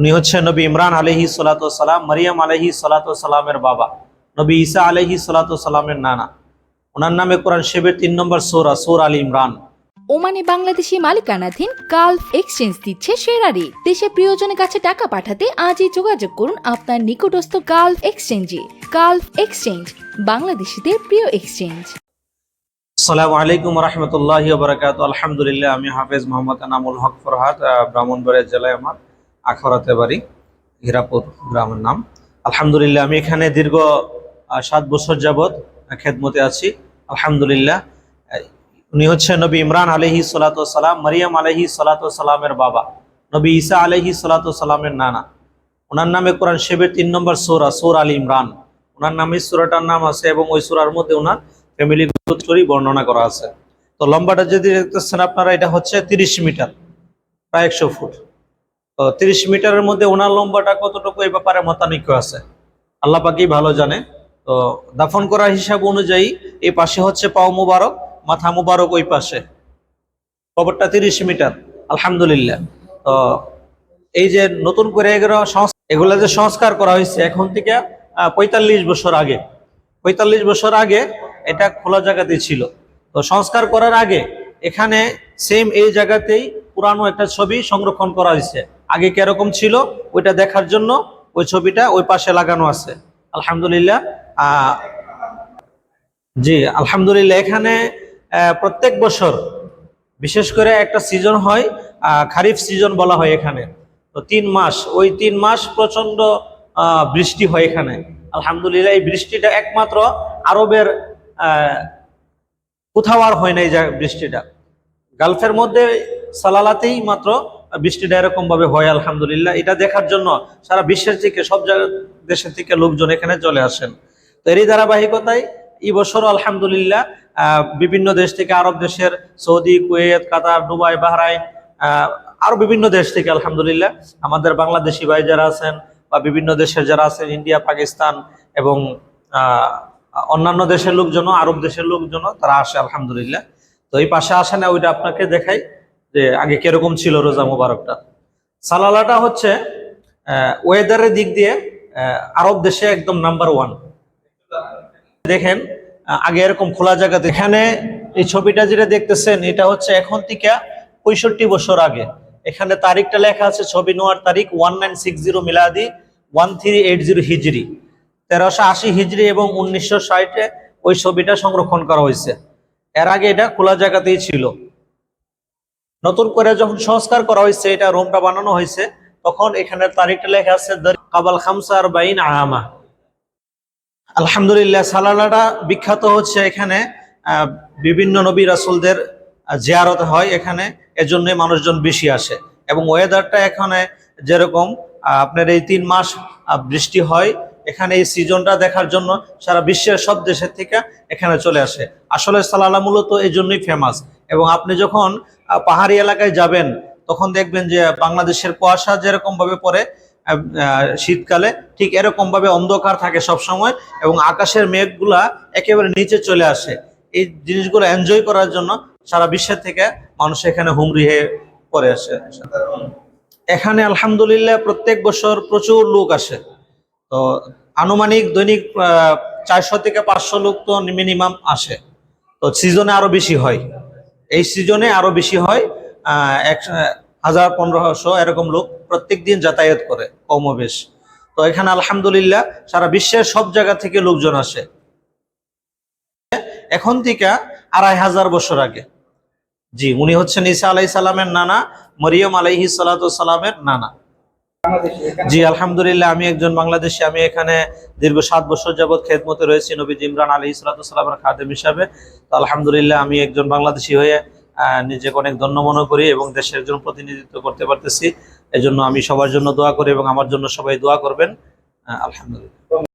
উনি হচ্ছেন নবী ইমরান আলহি সালাম মারিয়াম আলহি সালামের বাবা নবী ঈসা আলহি সালামের নানা। ওনার নামে কোরআন শেবের তিন নম্বর সোরা সোর আলী ইমরান। ওমানে বাংলাদেশি মালিকানাধীন গালফ এক্সচেঞ্জ দিচ্ছে সেরা রেট দেশে প্রিয়জনের কাছে টাকা পাঠাতে আজই যোগাযোগ করুন আপনার নিকটস্থ গালফ এক্সচেঞ্জে। গালফ এক্সচেঞ্জ বাংলাদেশিদের প্রিয় এক্সচেঞ্জ। সালামু আলাইকুম রহমতুল্লাহ বরকাত আলহামদুলিল্লাহ আমি হাফেজ মোহাম্মদ আনামুল হক ফরহাদ ব্রাহ্মণবাড়িয়া জেলায় আমার। আখরাতে বাড়ি, হীরাপুর গ্রামের নাম। আলহামদুলিল্লাহ, আমি এখানে দীর্ঘ সাত বছর যাবৎ খেদমতে আছি। আলহামদুলিল্লাহ উনি হচ্ছে নবী ইমরান আলহি সালাম মারিয়াম আলহি সালামের বাবা। নবী ঈসা আলহি সালামের নানা। ওনার নামে কোরআন শেবের তিন নম্বর সোরা, সোর আলী ইমরান। ওনার নামে সুরাটার নাম আছে এবং ওই সুরার মধ্যে ওনার ফ্যামিলি গোত্রই বর্ণনা করা আছে। তো লম্বাটা যদি দেখতেছেন আপনারা, এটা হচ্ছে তিরিশ মিটার, প্রায় একশো ফুট। তিরিশ মিটারের মধ্যে ওনার লম্বাটা কতটুকু এই ব্যাপারে মতানৈক্য আছে? আল্লাহ পাকেই ভালো জানে। তো দাফন করার হিসাব অনুযায়ী এই পাশে হচ্ছে পাও মুবারক, মাথা মুবারক ওই পাশে। কবরটা তিরিশ মিটার, আলহামদুলিল্লাহ। তো এই যে নতুন করে এগুলো এগুলো যে সংস্কার করা হয়েছে, এখন থেকে পঁয়তাল্লিশ বছর আগে। পঁয়তাল্লিশ বছর আগে এটা খোলা জায়গাতেই ছিল। তো সংস্কার করার আগে এখানে সেম এই জায়গাতেই পুরানো একটা ছবি সংরক্ষণ করা হয়েছে। আগে কীরকম ছিল, ওইটা দেখার জন্য ওই ছবিটা ওই পাশে লাগানো আছে। আলহামদুলিল্লাহ জি, আলহামদুলিল্লাহ, এখানে প্রত্যেক বছর, বিশেষ করে একটা সিজন হয় খারিফ সিজন বলা হয় এখানে। তো তিন মাস, ওই তিন মাস প্রচণ্ড বৃষ্টি হয় এখানে। আলহামদুলিল্লাহ, এই বৃষ্টিটা একমাত্র আরবের কোথাও আর হয় না এই বৃষ্টিটা। গালফের মধ্যে সালালাতেই মাত্র বৃষ্টিটা এরকম ভাবে হয় আলহামদুলিল্লাহ। এটা দেখার জন্য সারা বিশ্বের থেকে সব দেশের থেকে লোকজন এখানে চলে আসেন। তো এরই ধারাবাহিকতায় এই বছর আলহামদুলিল্লাহ বিভিন্ন দেশ থেকে আরব দেশের Saudi Kuwait Qatar Dubai Bahrain আহ, আরও বিভিন্ন দেশ থেকে আলহামদুলিল্লাহ আমাদের বাংলাদেশি ভাই যারা আছেন বা বিভিন্ন দেশের যারা আছেন ইন্ডিয়া পাকিস্তান এবং অন্যান্য দেশের লোকজন আরব দেশের লোকজন তারা আসে আলহামদুলিল্লাহ। তো এই পাশে আসে না ওইটা আপনাকে দেখাই। যে আগে কীরকম ছিল রোজা মুবারকটা? সালালাটা হচ্ছে ওয়েদারের দিক দিয়ে আরব দেশে একদম নাম্বার ওয়ান দেখেন আগে এরকম খোলা জায়গাতে এখানে এই ছবিটা যেটা দেখতেছেন, এটা হচ্ছে এখন থেকে পঁয়ষট্টি বছর আগে। এখানে তারিখটা লেখা আছে ছবি নেওয়ার তারিখ ওয়ান নাইন সিক্স জিরো মিলাদি ওয়ান থ্রি এইট জিরো হিজড়ি তেরোশো আশি হিজড়ি এবং উনিশশো ষাটে ওই ছবিটা সংরক্ষণ করা হয়েছে। এর আগে এটা খোলা জায়গাতেই ছিল। নতুন করে যখন সংস্কার করা হয়েছে, এটা রোমটা বানানো হয়েছে, তখন এখানে তারিখটা লেখা আছে কাবাল খামসার বাইন আহামা। আলহামদুলিল্লাহ, সালালাটা বিখ্যাত হচ্ছে এখানে। বিভিন্ন নবী রাসুলদের জিয়ারত হয় এখানে, এজন্যই মানুষজন বেশি আসে। এবং ওয়েদারটা এখানে যেরকম আপনার এই তিন মাস বৃষ্টি হয়, এখানে এই সিজনটা দেখার জন্য সারা বিশ্বের সব দেশের থেকে এখানে চলে আসে। আসলে সালালা মূলত এই জন্যই ফেমাস এবং আপনি যখন পাহাড়ি এলাকায় যাবেন, তখন দেখবেন যে বাংলাদেশের কুয়াশা যেরকম ভাবে পড়ে শীতকালে, ঠিক এরকম ভাবে অন্ধকার থাকে সব সময় এবং আকাশের মেঘগুলা একেবারে নিচে চলে আসে। এই জিনিসগুলো এনজয় করার জন্য সারা বিশ্বের থেকে মানুষ এখানে হুমরি হয়ে পড়ে আসে। এখানে আলহামদুলিল্লাহ প্রত্যেক বছর প্রচুর লোক আসে। তো আনুমানিক দৈনিক চারশো থেকে পাঁচশো লোক তো মিনিমাম আসে। তো সিজনে আরও বেশি হয়। এই সিজনে আরও বেশি হয় হাজার পনেরোশো এরকম লোক প্রত্যেক দিন যাতায়াত করে কমবেশ। তো এখানে আলহামদুলিল্লাহ সারা বিশ্বের সব জায়গা থেকে লোকজন আসে। এখন থেকে আড়াই হাজার বছর আগে। জি, উনি হচ্ছেন ঈসা আলাই সালামের নানা, মরিয়ম আলাইহি সালামের নানা। জি, আলহামদুলিল্লাহ, আমি একজন বাংলাদেশি, আমি এখানে দীর্ঘ সাত বছর যাবৎ খেদমতে রয়েছি নবীজ ইমরান আলী ইসরাতামের খাদেম হিসাবে। তো আলহামদুলিল্লাহ, আমি একজন বাংলাদেশি হয়ে নিজেকে অনেক ধন্য মনে করি এবং দেশের জন্য প্রতিনিধিত্ব করতে পারতেছি। এজন্য আমি সবার জন্য দোয়া করি এবং আমার জন্য সবাই দোয়া করবেন। আলহামদুলিল্লাহ।